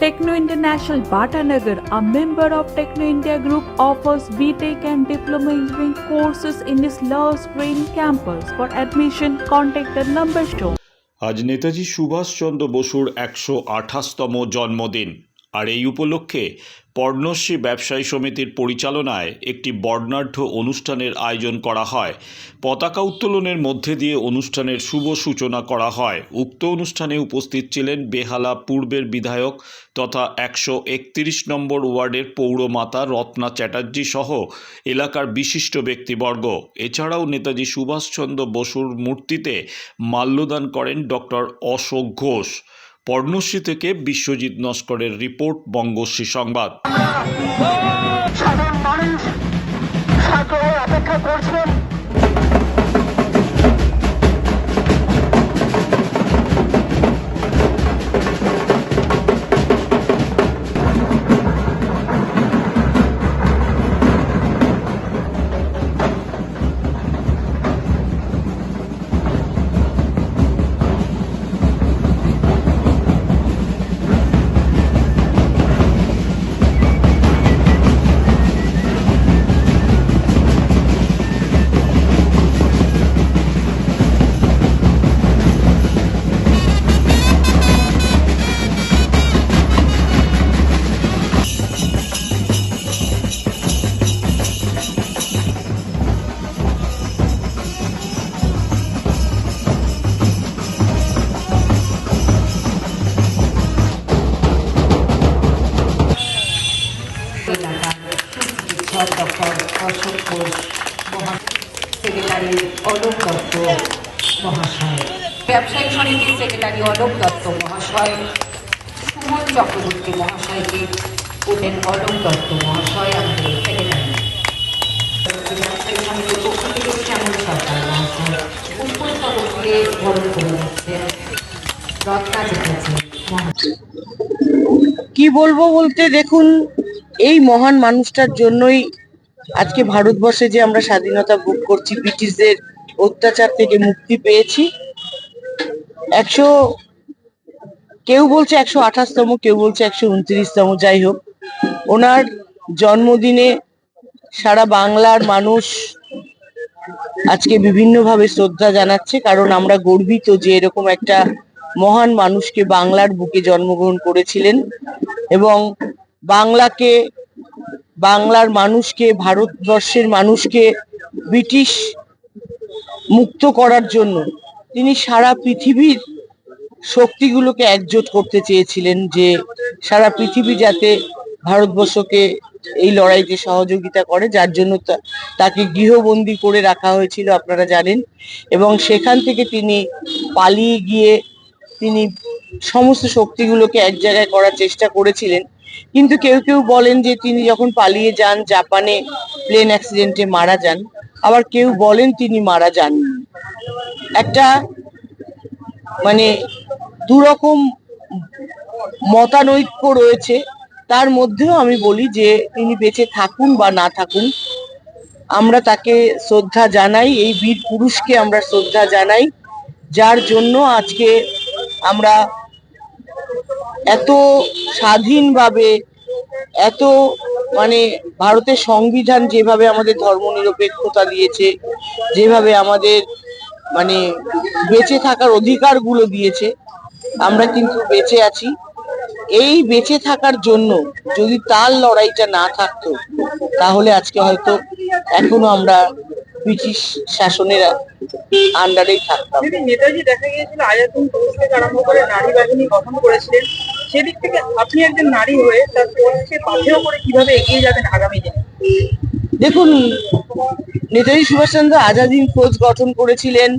Techno International Bhatanagar, a member of Techno India Group, offers BTEC and Diploma Engineering courses in its Love Spring campus. For admission, contact the number shown. আজ নেতাজি সুভাষচন্দ্র বসুর একশো আঠাশতম জন্মদিন আর এই উপলক্ষে পর্ণশ্রী ব্যবসায়ী সমিতির পরিচালনায় একটি বর্ণাঢ্য অনুষ্ঠানের আয়োজন করা হয়। পতাকা উত্তোলনের মধ্যে দিয়ে অনুষ্ঠানের শুভ সূচনা করা হয়। উক্ত অনুষ্ঠানে উপস্থিত ছিলেন বেহালা পূর্বের বিধায়ক তথা একশো একত্রিশ নম্বর ওয়ার্ডের পৌরমাতা রত্না চ্যাটার্জি সহ এলাকার বিশিষ্ট ব্যক্তিবর্গ। এছাড়াও নেতাজি সুভাষচন্দ্র বসুর মূর্তিতে মাল্যদান করেন ডক্টর অশোক ঘোষ। পর্ণশ্রী থেকে বিশ্বজিৎ নস্করের রিপোর্ট বঙ্গশ্রী সংবাদ। অপেক্ষা করছেন। চিকিৎসক ডক্টর অশোক ঘোষ সেক্রেটারি অলোক দত্ত, মহাশয়। সমিতির সেক্রেটারি অলোক দত্ত, মহাশয়। সুমন চক্রবর্তী, মহাশয়কে বললেন অলোক দত্ত, মহাশয়, আমাদের সেক্রেটারি কি বলব বলতে দেখুন, এই মহান মানুষটার জন্যই আজকে ভারতবর্ষে যে আমরা স্বাধীনতা ভোগ করছি, ব্রিটিশদের অত্যাচার থেকে মুক্তি পেয়েছি। একশো, কেউ বলছে একশো আঠাশতম, কেউ বলছে একশো উনত্রিশতম, যাই হোক। ওনার জন্মদিনে সারা বাংলার মানুষ আজকে বিভিন্নভাবে শ্রদ্ধা জানাচ্ছে, কারণ আমরা গর্বিত যে এরকম একটা মহান মানুষকে বাংলার বুকে জন্মগ্রহণ করেছিলেন এবং বাংলাকে বাংলার মানুষকে, ভারতবর্ষের মানুষকে ব্রিটিশ মুক্ত করার জন্য তিনি সারা পৃথিবীর শক্তিগুলোকে একজোট করতে চেয়েছিলেন যে সারা পৃথিবী যাতে ভারতবর্ষকে এই লড়াইতে সহযোগিতা করে, যার জন্য তাকে গৃহবন্দী করে রাখা হয়েছিল, আপনারা জানেন। এবং সেখান থেকে তিনি পালিয়ে গিয়ে তিনি সমস্ত শক্তিগুলোকে এক জায়গায় করার চেষ্টা করেছিলেন। কিন্তু কেউ কেউ বলেন যে তিনি যখন পালিয়ে যান, জাপানে প্লেন অ্যাক্সিডেন্টে মারা যান, আবার কেউ বলেন তিনি মারা যাননি একটা মানে দুরকম মতানৈক্য রয়েছে। তার মধ্যেও আমি বলি যে তিনি বেঁচে থাকুন বা না থাকুন, আমরা তাকে শ্রদ্ধা জানাই, এই বীর পুরুষকে আমরা শ্রদ্ধা জানাই, যার জন্য আজকে আমরা এত স্বাধীনভাবে, এত মানে ভারতের সংবিধান যেভাবে আমাদের ধর্মনিরপেক্ষতা দিয়েছে, যেভাবে আমাদের মানে বেঁচে থাকার অধিকারগুলো দিয়েছে, আমরা কিন্তু বেঁচে আছি। এই বেঁচে থাকার জন্য যদি তার লড়াইটা না থাকতো, তাহলে আজকে হয়তো এখনও আমরা ব্রিটিশ শাসনের আন্ডারেই থাকতাম। নেতাজি দেখা গিয়েছিল থেকে আরম্ভ করে নারী বাহিনী গঠন করেছিলেন। সেদিক থেকে আপনি একজন নারী হয়ে তার পক্ষে পাথেয় করে কীভাবে এগিয়ে যাবেন আগামী দিনে? দেখুন, নেতাজি সুভাষচন্দ্র আজাদ হিন্দ ফৌজ গঠন করেছিলেন।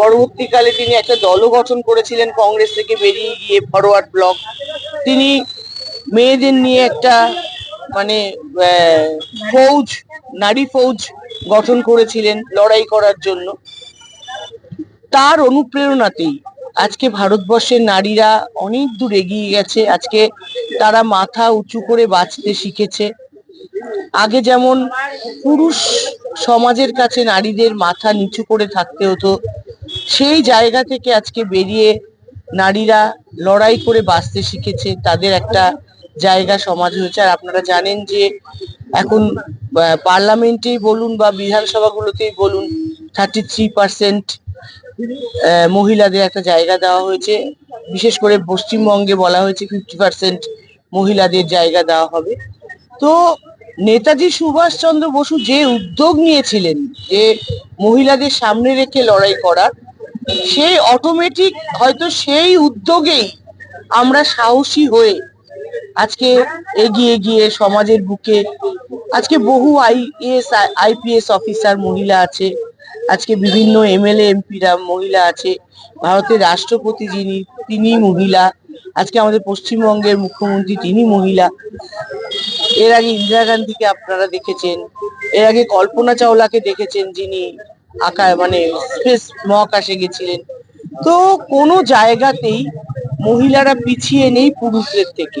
পরবর্তীকালে তিনি একটা দলও গঠন করেছিলেন কংগ্রেস থেকে বেরিয়ে গিয়ে ফরওয়ার্ড ব্লক। তিনি মেয়েদের নিয়ে একটা মানে ফৌজ, নারী ফৌজ গঠন করেছিলেন লড়াই করার জন্য। তার অনুপ্রেরণাতেই আজকে ভারতবর্ষের নারীরা অনেক দূর এগিয়ে গেছে। আজকে তারা মাথা উঁচু করে বাঁচতে শিখেছে। আগে যেমন পুরুষ সমাজের কাছে নারীদের মাথা নিচু করে থাকতে হতো, সেই জায়গা থেকে আজকে বেরিয়ে নারীরা লড়াই করে বাঁচতে শিখেছে। তাদের একটা জায়গা সমাজ হয়েছে। আর আপনারা জানেন যে এখন পার্লামেন্টেই বলুন বা বিধানসভাগুলোতেই বলুন থার্টি থ্রি পার্সেন্ট মহিলাদের একটা জায়গা দেওয়া হয়েছে। বিশেষ করে পশ্চিমবঙ্গে বলা হয়েছে ফিফটি পার্সেন্ট মহিলাদের জায়গা দেওয়া হবে। তো নেতাজি সুভাষচন্দ্র বসু যে উদ্যোগ নিয়েছিলেন যে মহিলাদের সামনে রেখে লড়াই করার সেই অটোমেটিক হয়তো সেই উদ্যোগেই আমরা সাহসী হয়ে আজকে এগিয়ে গিয়ে সমাজের বুকে, আজকে বহু আইএস আইপিএস অফিসার মহিলা আছে। আজকে বিভিন্ন এমএলএ এমপিরা মহিলা আছে, ভারতের রাষ্ট্রপতি যিনি তিনি মহিলা। আজকে আমাদের পশ্চিমবঙ্গের মুখ্যমন্ত্রী তিনি মহিলা। এর আগে ইন্দিরা গান্ধীকে আপনারা দেখেছেন, এর আগে কল্পনা চাওলাকে দেখেছেন যিনি আকাশ মানে স্পেস মহাকাশে গেছিলেন। তো কোনো জায়গাতেই মহিলারা পিছিয়ে নেই পুরুষদের থেকে।